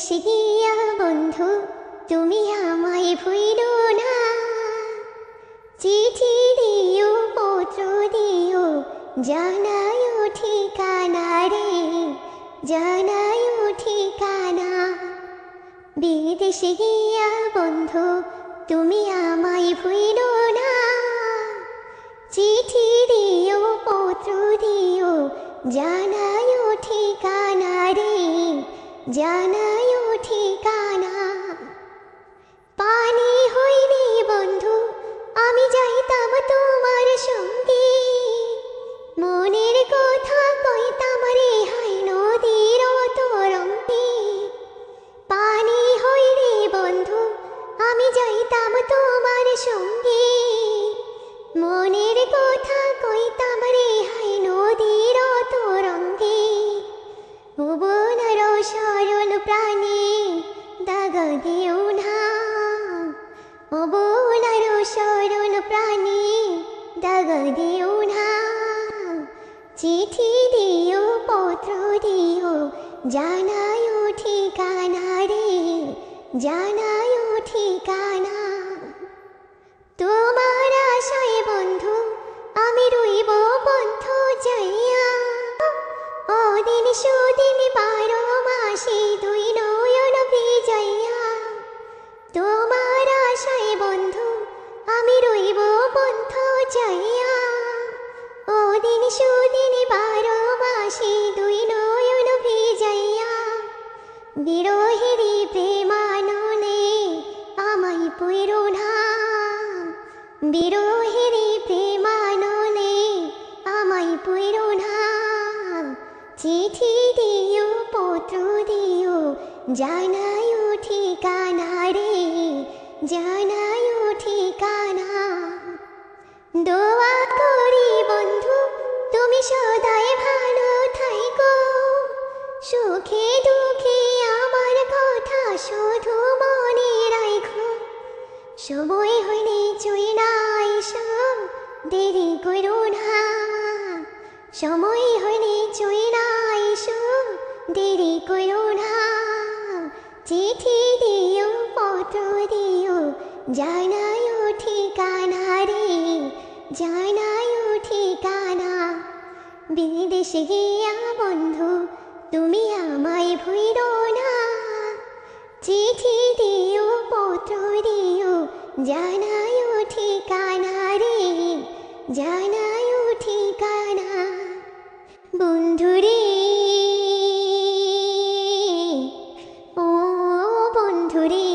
বিদেশে গিয়া বন্ধু, তুমি আমায় ভুইল না। চিঠি দিও, পত্র দিও জানায়ও ঠিকানা রে জানায়ও ঠিকানা। বিদেশে গিয়া বন্ধু, তুমি আমায় ভুইল না। চিঠি দিও, পত্র দিও জানায়ও ঠিকানা জানায়ও ঠিকানা। পানি হইনি বন্ধু, আমি যাইতাম তোমার সঙ্গে। মনের কথা কইতাম রে হাই নদীর তরঙ্গে পানি হইরে বন্ধু, আমি যাইতাম তোমার সঙ্গে। মনের কথা কইতাম প্রাণী দাগ দিও না। অবনার সরল প্রাণী দাগ দিও না। চিঠি দিও, পত্র দিও জানায় ঠিকানা রে জানায়ও সুদিন বারো মাসে দুই নয়ন ভিজাইয়া বিরোহেরি প্রেমাননে আমায় পৈর না। বিরোহেরি প্রেমাননে আমায় পৈর না। চিঠি দিও, পত্র দিও জানায়ও ঠিকানা রে। জানায়ও দেরি করো না সময় হইলে চুই নাই সব দেরি করো না চিঠি দিও পত্র দিও জানায়ও ঠিকানা রে জানায়ও ঠিকানা বিদেশে গিয়া বন্ধু তুমি আমায় ভুইল না চিঠি দিও পত্র দিও জানায়ও ঠিকানা রে জানায়ও ঠিকানা বন্ধুরে। ও বন্ধুরে।